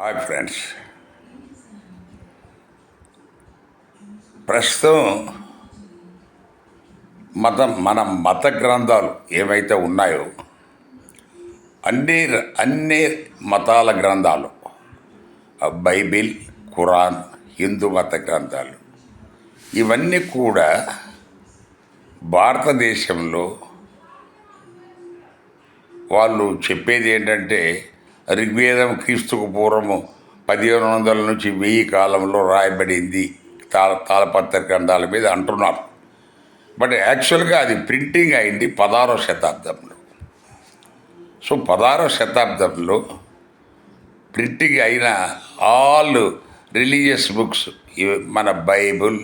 Hi friends ప్రస్తుతం మతం మన మత గ్రంథాలు ఏవైతే ఉన్నాయో అన్ని అన్ని మతాల గ్రంథాలు బైబిల్ ఖురాన్ హిందూ మత గ్రంథాలు ఇవన్నీ కూడా భారతదేశంలో వాళ్ళు చెప్పేది ఏంటంటే ఋగ్వేదం క్రీస్తుకు పూర్వము పదిహేను వందల నుంచి వెయ్యి కాలంలో రాయబడింది. తాళ తాళపత్ర గ్రంథాల మీద అంటున్నారు. బట్ యాక్చువల్గా అది ప్రింటింగ్ అయింది పదహారో శతాబ్దంలో. సో పదహారో శతాబ్దంలో ప్రింటింగ్ అయిన ఆల్ రిలీజియస్ బుక్స్ మన బైబుల్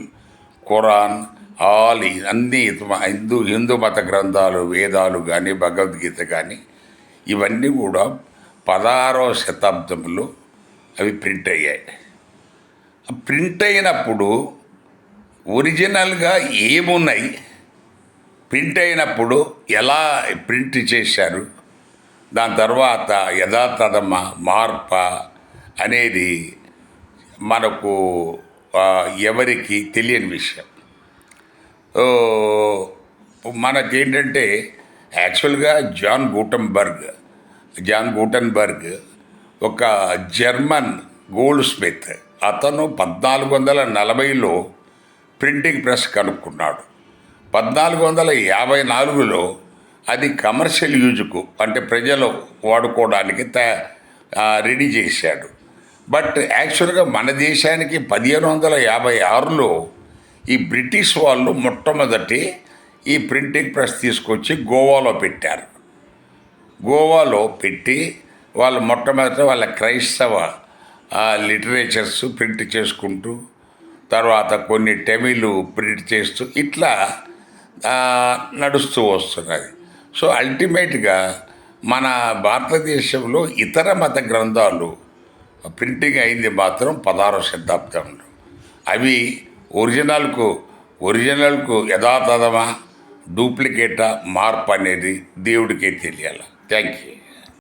ఖురాన్ ఆల్ అన్ని హిందూ హిందూ మత గ్రంథాలు వేదాలు కానీ భగవద్గీత కానీ ఇవన్నీ కూడా పదహారవ శతాబ్దంలో అవి ప్రింట్ అయ్యాయి. ప్రింట్ అయినప్పుడు ఒరిజినల్గా ఏమున్నాయి? ప్రింట్ అయినప్పుడు ఎలా ప్రింట్ చేశారు? దాని తర్వాత యథాతథమ మార్ప అనేది మనకు ఎవరికి తెలియని విషయం. మనకేంటంటే యాక్చువల్గా జాన్ గూటంబర్గ్ జాన్ గూటన్బర్గ్ ఒక జర్మన్ గోల్డ్ స్మిత్ అతను పద్నాలుగు వందల నలభైలో ప్రింటింగ్ ప్రెస్ కనుక్కున్నాడు. పద్నాలుగు వందల యాభై నాలుగులో అది కమర్షియల్ యూజ్కు అంటే ప్రజలు వాడుకోవడానికి త రెడీ చేశాడు. బట్ యాక్చువల్గా మన దేశానికి పదిహేను వందల యాభై ఆరులో ఈ బ్రిటిష్ వాళ్ళు మొట్టమొదటి ఈ ప్రింటింగ్ ప్రెస్ తీసుకొచ్చి గోవాలో పెట్టారు. గోవాలో పెట్టి వాళ్ళు మొట్టమొదట వాళ్ళ క్రైస్తవ లిటరేచర్స్ ప్రింట్ చేసుకుంటూ తర్వాత కొన్ని టెమిలు ప్రింట్ చేస్తూ ఇట్లా నడుస్తూ వస్తున్నది. సో అల్టిమేట్గా మన భారతదేశంలో ఇతర మత గ్రంథాలు ప్రింటింగ్ అయింది మాత్రం పదహారవ శతాబ్దంలో. అవి ఒరిజినల్కు ఒరిజినల్కు యథాతథమా డూప్లికేటా మార్పు అనేది దేవుడికే తెలియాలి. Thank you.